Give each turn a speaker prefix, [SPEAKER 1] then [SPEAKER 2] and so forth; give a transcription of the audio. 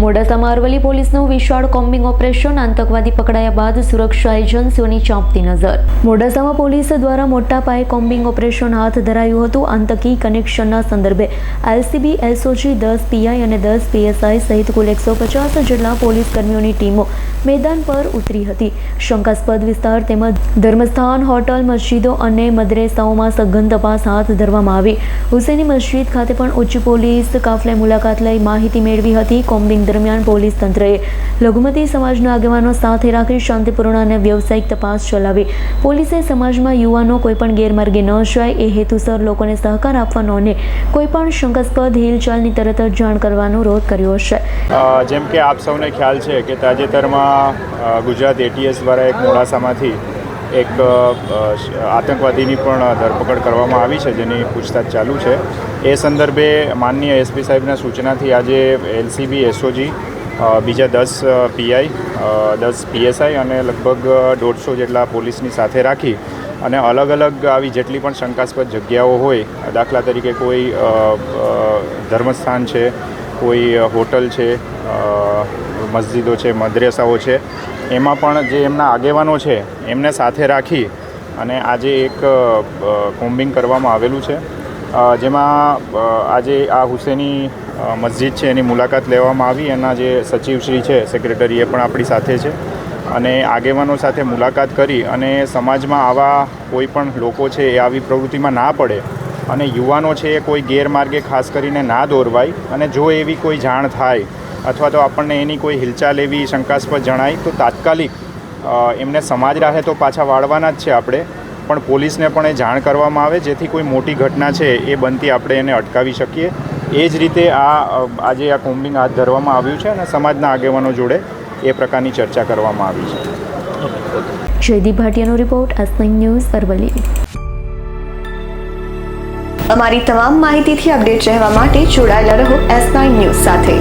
[SPEAKER 1] મોડાસામાં અરવલ્લી પોલીસનું વિશાળ કોમ્બિંગ ઓપરેશન આતંકવાદી પકડાયા બાદ સુરક્ષા એજન્સીઓની ચાંપતી નજર. મોડાસામાં પોલીસ દ્વારા મોટા પાયે કોમ્બિંગ ઓપરેશન હાથ ધરાયું હતું. આતંકી કનેક્શનના સંદર્ભે એલસીબી, એસઓજી, દસ પીઆઈ અને દસ પીએસઆઈ સહિત કુલ એકસો પચાસ જેટલા પોલીસ કર્મીઓની ટીમો મેદાન પર ઉતરી હતી. શંકાસ્પદ વિસ્તાર તેમજ ધર્મસ્થાન, હોટલ, મસ્જિદો અને મદરેસાઓમાં સઘન તપાસ હાથ ધરવામાં આવી. હુસેની મસ્જિદ ખાતે પણ ઉચ્ચ પોલીસ કાફલે મુલાકાત લઈ માહિતી મેળવી હતી. કોમ્બિંગ દરમિયાન પોલીસ તંત્રએ લઘુમતી સમાજના આગેવાનો સાથે રાખી શાંતિપૂર્ણ અને વ્યવસાયિક તપાસ ચલાવી. પોલીસે સમાજમાં યુવાનો કોઈપણ ગેરમાર્ગે ન જાય, એ હેતુસર લોકોને સહકાર આપવાનો અને કોઈપણ શંકાસ્પદ હિલચાલની તરત જ જાણ કરવાનો રોધ કર્યો છે
[SPEAKER 2] જેમ કે આપ સૌને ખ્યાલ છે કે તાજેતરમાં અ, ગુજરાત એટીએસ દ્વારા એક મોડાસામાંથી એક આતંકવાદીની પણ ધરપકડ કરવામાં આવી છે જેની પૂછતાછ ચાલુ છે. એ સંદર્ભે માનનીય એસપી સાહેબના સૂચનાથી આજે એલસીબી એસઓજી બીજા દસ પીઆઈ દસ પીએસઆઈ અને લગભગ દોઢસો જેટલા પોલીસની સાથે રાખી અને અલગ અલગ આવી જેટલી પણ શંકાસ્પદ જગ્યાઓ હોય દાખલા તરીકે કોઈ ધર્મસ્થાન છે કોઈ હોટલ છે મસ્જિદો છે, મદ્રેસાઓ છે, એમાં પણ જે એમના આગેવાનો છે, એમને સાથે રાખી અને આજે એક કોમ્બિંગ કરવામાં આવેલું છે. જેમાં આજે આ હુસેની મસ્જિદ છે, એની મુલાકાત લેવામાં આવી. એના જે સચિવશ્રી છે સેક્રેટરી એ પણ આપણી સાથે છે. અને આગેવાનો સાથે મુલાકાત કરી અને સમાજમાં આવા કોઈ પણ લોકો છે, એ આવી પ્રવૃત્તિમાં ના પડે અને યુવાનો છે, એ કોઈ ગેરમાર્ગે ખાસ કરીને ના દોરવાય અને જો એવી કોઈ જાણ થાય અથવા તો આપણને એની કોઈ હિલચાલ એવી શંકાસ્પદ જણાય તો તાત્કાલિક એમને સમાજ રાહે તો પાછા વાળવાના જ છે આપણે. પણ પોલીસને પણ એ જાણ કરવામાં આવે જેથી કોઈ મોટી ઘટના છે એ બનતી આપણે એને અટકાવી શકીએ. એ જ રીતે આ આજે આ કોમ્બિંગ હાથ ધરવામાં આવ્યું છે અને સમાજના આગેવાનો જોડે એ પ્રકારની ચર્ચા કરવામાં આવી છે.
[SPEAKER 1] જયદીપ ભાટિયાનો રિપોર્ટ એસ ન્યૂઝ અરવલ્લી.
[SPEAKER 3] અમારી તમામ માહિતીથી અપડેટ રહેવા માટે જોડાયેલા રહો એસ નાઇન ન્યૂઝ સાથે.